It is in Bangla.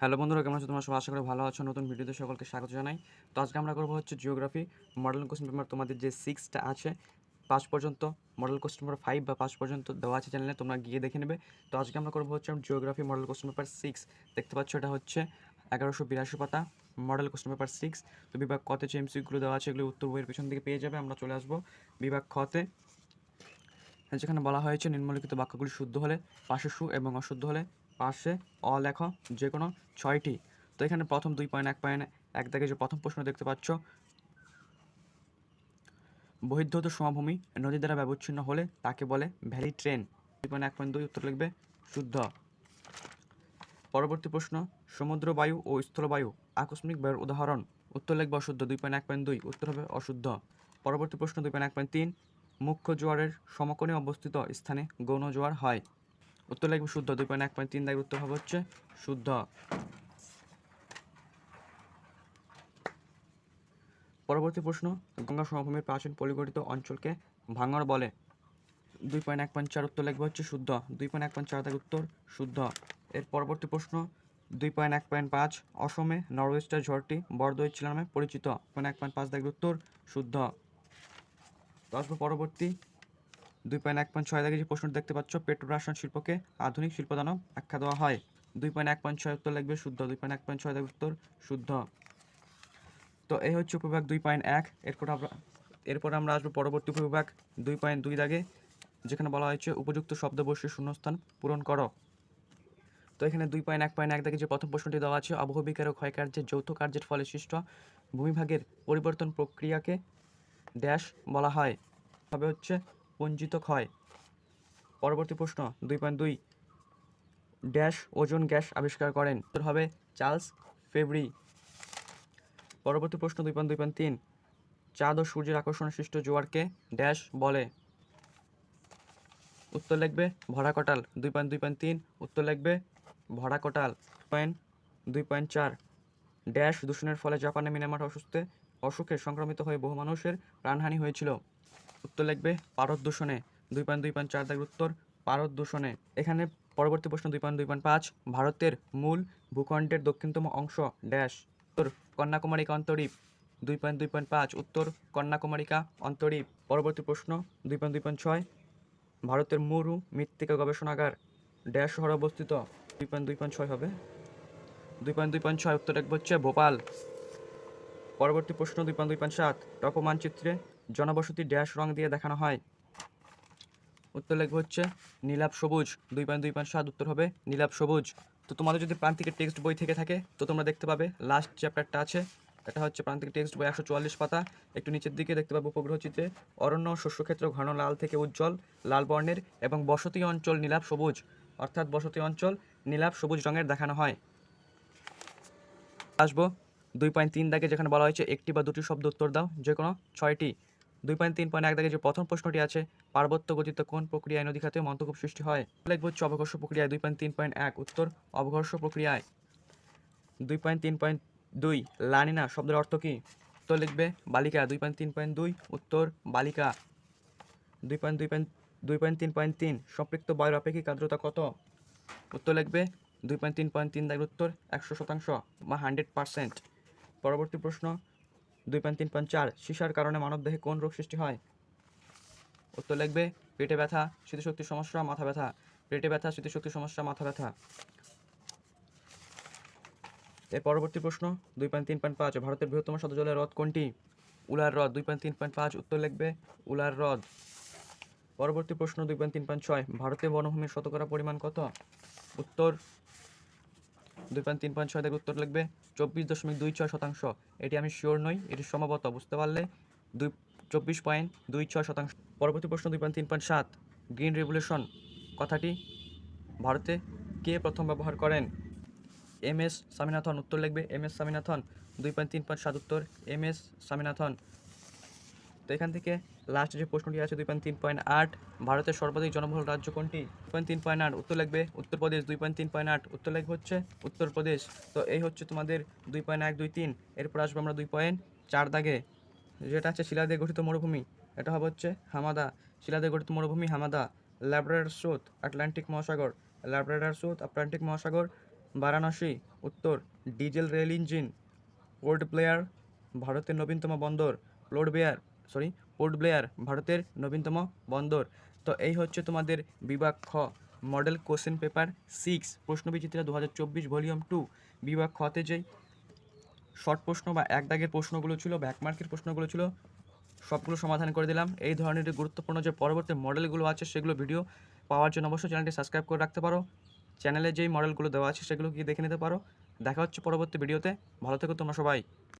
হ্যালো বন্ধুরা, কেমন আছো? তোমরা সবাই আশা করি ভালো আছো। নতুন ভিডিওতে সকলকে স্বাগত জানাই। তো আজকে আমরা করব হচ্ছে জিওগ্রাফি মডেল কোশ্চেন পেপার তোমাদের যে সিক্সটা আছে, পাঁচ পর্যন্ত মডেল কোশ্চেন পেপার ফাইভ বা পাঁচ পর্যন্ত দেওয়া আছে চ্যানেলে তোমরা গিয়ে দেখে নেবে। তো আজকে আমরা করব হচ্ছে geography model question paper six দেখতে পাচ্ছ এটা হচ্ছে এগারোশো বিরাশি পাতা মডেল কোশ্চেন পেপার সিক্স তো বিভাগ কতে যে এমসিগুলো দেওয়া আছে, এগুলো উত্তর বইয়ের পেছন দিকে পেয়ে যাবে। আমরা চলে আসব বিভাগ খতে যেখানে বলা হয়েছে, নিম্নলিখিত বাক্যগুলি শুদ্ধ হলে পাশে সু এবং অশুদ্ধ হলে পাশে অ লেখ যে কোনো ছয়টি। তো এখানে প্রথম দুই পয়েন্ট, এক পয়েন্ট, এক দাগে যে প্রথম প্রশ্ন দেখতে পাচ্ছ, বহির্ধত সমভূমি নদী দ্বারা ব্যবচ্ছিন্ন হলে তাকে বলে ভ্যালি ট্রেন। দুই পয়েন্ট, এক পয়েন্ট, দুই, উত্তর লিখবে শুদ্ধ। পরবর্তী প্রশ্ন, সমুদ্র বায়ু ও স্থলবায়ু আকস্মিক বায়ুর উদাহরণ। উত্তর লিখবে অশুদ্ধ, দুই পয়েন্ট, এক পয়েন্ট, দুই, উত্তর হবে অশুদ্ধ। পরবর্তী প্রশ্ন, দুই পয়েন্ট, এক পয়েন্ট, তিন, মুখ্য জোয়ারের সমকোণে অবস্থিত স্থানে গৌণ জোয়ার হয়। উত্তর লিখবে শুদ্ধ, দুই পয়েন্ট এক পয়েন্ট তিন দাগের উত্তর হবে হচ্ছে শুদ্ধ। পরবর্তী প্রশ্ন, গঙ্গা সমভূমির প্রাচীন পরিগঠিত অঞ্চলকে ভাঙর বলে। দুই পয়েন্ট এক পয়েন্ট চার উত্তর লিখবে হচ্ছে শুদ্ধ, দুই পয়েন্ট এক পয়েন্ট চার দাগের উত্তর শুদ্ধ। এর পরবর্তী প্রশ্ন, দুই পয়েন্ট এক পয়েন্ট পাঁচ অসমে নরওয়েস্টার ঝড়টি বরদৈ ছিল নামে পরিচিত। পয়েন্ট এক পয়েন্ট পাঁচ দাগের উত্তর শুদ্ধ। তো আসব পরবর্তী দুই পয়েন্ট এক পয়েন্ট ছয় দাগে প্রশ্নটি দেখতে পাচ্ছ পেট্রোরাসায়ন শিল্পকে আধুনিক শিল্পদানব আখ্যা দেওয়া হয়। দুই পয়েন্ট এক পয়েন্ট ছয় উত্তর লাগবে শুদ্ধ, দুই পয়েন্ট এক পয়েন্ট ছয় দাগের উত্তর শুদ্ধ। তো এই হচ্ছে উপবিভাগ দুই পয়েন্ট এক, এরপর আমরা এরপর আমরা আসব পরবর্তী উপবিভাগ দুই পয়েন্ট দুই দাগে, যেখানে বলা হয়েছে উপযুক্ত শব্দবর্ষের শূন্যস্থান পূরণ করো। তো এখানে দুই পয়েন্ট এক পয়েন্ট এক দাগে যে প্রথম প্রশ্নটি দেওয়া আছে অবহবিকার ও ক্ষয়কার্যের যৌথ কার্যের ফলে সৃষ্ট ভূমিভাগের পরিবর্তন প্রক্রিয়াকে ড্যাশ বলা হয়। তবে হচ্ছে পঞ্জিত হয় পরবর্তী প্রশ্ন, দুই পয়েন্ট দুই, ড্যাশ ওজন গ্যাস আবিষ্কার করেন। উত্তর হবে চার্লস ফেব্রি। পরবর্তী প্রশ্ন, দুই পয়েন্ট দুই পয়েন্ট তিন, চাঁদ ও সূর্যের আকর্ষণ সৃষ্ট জোয়ারকে ড্যাশ বলে। উত্তর লিখবে ভরা কটাল, দুই পয়েন্ট দুই পয়েন্ট তিন, উত্তর লিখবে ভরা কটাল পয়েন্ট দুই পয়েন্ট চার। ড্যাশ দূষণের ফলে জাপানে মিনামার অসুস্থে অসুখে সংক্রমিত হয়ে বহু মানুষের প্রাণহানি হয়েছিল। উত্তর লিখবে পারদ দূষণে দুই পয়েন্ট দুই পয়েন্ট চার দাগের উত্তর পারদ দূষণে এখানে পরবর্তী প্রশ্ন দুই পয়েন্ট দুই পয়েন্ট পাঁচ ভারতের মূল ভূখণ্ডের দক্ষিণতম অংশ ড্যাশ উত্তর কন্যাকুমারিকা অন্তরীপ দুই পয়েন্ট দুই পয়েন্ট পাঁচ উত্তর কন্যাকুমারিকা অন্তরীপ পরবর্তী প্রশ্ন দুই পয়েন্ট দুই পয়েন্ট ছয় ভারতের মুরু মৃত্তিকা গবেষণাগার ড্যাশ শহরে অবস্থিত দুই পয়েন্ট দুই পয়েন্ট ছয় হবে দুই পয়েন্ট দুই পয়েন্ট ছয় উত্তর লিখবে হচ্ছে ভোপাল পরবর্তী প্রশ্ন দুই পয়েন্ট দুই পয়েন্ট সাত টপ মানচিত্রে জনবসতি ড্যাশ রং দিয়ে দেখানো হয়। উত্তর লিখবে হচ্ছে, নীলাভ সবুজ। দুই পয়েন্ট দুই পয়েন্ট সাত উত্তর হবে, নীলাভ সবুজ। তো তোমাদের যদি প্রান্তিকের টেক্সট বই থেকে থাকে, তো তোমরা দেখতে পাবে লাস্ট চ্যাপ্টারটা আছে। এটা হচ্ছে প্রান্তিক টেক্সট বই একশো চুয়াল্লিশ পাতা। একটু নিচের দিকে দেখতে পাবো উপগ্রহ চিত্রে অরণ্য শস্যক্ষেত্র ঘন লাল থেকে উজ্জ্বল, লাল বর্ণের এবং বসতি অঞ্চল নীলাভ সবুজ। অর্থাৎ বসতি অঞ্চল নীলাভ সবুজ রঙের দেখানো হয়। আসব, দুই পয়েন্ট তিন দাগে যেখানে বলা হয়েছে, একটি বা দুটি শব্দ উত্তর দাও যে কোনো ছয়টি। দুই পয়েন্ট তিন পয়েন্ট এক দাগে যে প্রথম প্রশ্নটি আছে, পার্বত্য গঠিত কোন প্রক্রিয়ায় নদী খাতে মন্তকূপ সৃষ্টি হয়? লিখব হচ্ছে অবঘর্ষ প্রক্রিয়ায় দুই পয়েন্ট তিন পয়েন্ট এক, উত্তর অবঘর্ষ প্রক্রিয়ায়। দুই পয়েন্ট তিন পয়েন্ট দুই, লানিনা শব্দের অর্থ কী? উত্তর লিখবে বালিকা, দুই পয়েন্ট তিন পয়েন্ট দুই, উত্তর বালিকা। দুই পয়েন্ট দুই পয়েন্ট দুই পয়েন্ট তিন পয়েন্ট তিন, সম্পৃক্ত বায়ুর আপেক্ষিক আর্দ্রতা কত? উত্তর লিখবে দুই পয়েন্ট তিন পয়েন্ট তিন দাগের উত্তর একশো শতাংশ বা হান্ড্রেড পার্সেন্ট। পরবর্তী প্রশ্ন দুই পয়েন্ট তিন পয়েন্ট চার, সীসার কারণে মানবদেহে কোন রোগ সৃষ্টি হয়? উত্তর লিখবে, পেটে ব্যথা, স্মৃতিশক্তির সমস্যা, মাথা ব্যথা। পেটে ব্যথা, স্মৃতিশক্তির সমস্যা, মাথা ব্যথা। এর পরবর্তী প্রশ্ন, দুই পয়েন্ট তিন পয়েন্ট পাঁচ, ভারতের বৃহত্তম শত জলের হ্রদ কোনটি? উলার হ্রদ, দুই পয়েন্ট তিন পয়েন্ট পাঁচ, উত্তর লিখবে, উলার হ্রদ। পরবর্তী প্রশ্ন, দুই পয়েন্ট তিন পয়েন্ট ছয় ভারতের বনভূমির শতকরা পরিমাণ কত? উত্তর দুই পয়েন্ট তিন পয়েন্ট ছয় থেকে উত্তর লিখবে চব্বিশ দশমিক দুই ছয় শতাংশ। এটি আমি শিওর নই, এটি সম্ভবত বুঝতে পারলে দুই, চব্বিশ পয়েন্ট দুই ছয় শতাংশ। পরবর্তী প্রশ্ন দুই পয়েন্ট তিন পয়েন্ট সাত। গ্রিন রেভলিউশন কথাটি ভারতে কে প্রথম ব্যবহার করেন? এম এস স্বামীনাথন, উত্তর লিখবে এম এস স্বামীনাথন। দুই পয়েন্ট তিন পয়েন্ট সাত উত্তর, এম এস স্বামীনাথন। তো এখান থেকে লাস্ট যে প্রশ্নটি আছে দুই পয়েন্ট তিন পয়েন্ট আট, ভারতের সর্বাধিক জনবহুল রাজ্য কোনটি? পয়েন্ট তিন পয়েন্ট আট, উত্তর লিখবে উত্তরপ্রদেশ দুই পয়েন্ট তিন পয়েন্ট আট, উত্তর লিখবে হচ্ছে উত্তরপ্রদেশ। তো এই হচ্ছে তোমাদের দুই পয়েন্ট এক, দুই তিন। এরপর আসব আমরা দুই পয়েন্ট চার দাগে। যেটা আছে শিলা দিয়ে গঠিত মরুভূমি, এটা হবে হচ্ছে হামাদা। শিলা দিয়ে গঠিত মরুভূমি হামাদা ল্যাব্রাডার স্রোত, আটলান্টিক মহাসাগর। ল্যাব্রাডার স্রোত, আটলান্টিক মহাসাগর, বারাণসী। উত্তর, diesel rail engine Port Blair ভারতের নবীনতম বন্দর port Blair sorry port Blair ভারতের নবীনতম বন্দর। তো এই হচ্ছে তোমাদের বিভাগ খ মডেল কোশ্চেন পেপার সিক্স প্রশ্নবিচিত্রা দু হাজার চব্বিশ ভলিউম টু বিভাগ খতে যেই শর্ট প্রশ্ন বা এক দাগের প্রশ্নগুলো ছিল ব্যাকমার্কের প্রশ্নগুলো ছিল, সবগুলো সমাধান করে দিলাম। এই ধরনের গুরুত্বপূর্ণ যে পরবর্তী মডেলগুলো আছে, সেগুলো ভিডিও পাওয়ার জন্য অবশ্যই চ্যানেলটি সাবস্ক্রাইব করে রাখতে পারো। চ্যানেলে যেই মডেলগুলো দেওয়া আছে, সেগুলো গিয়ে দেখে নিতে পারো। দেখা হচ্ছে পরবর্তী ভিডিওতে ভালো থেকো তোমরা সবাই।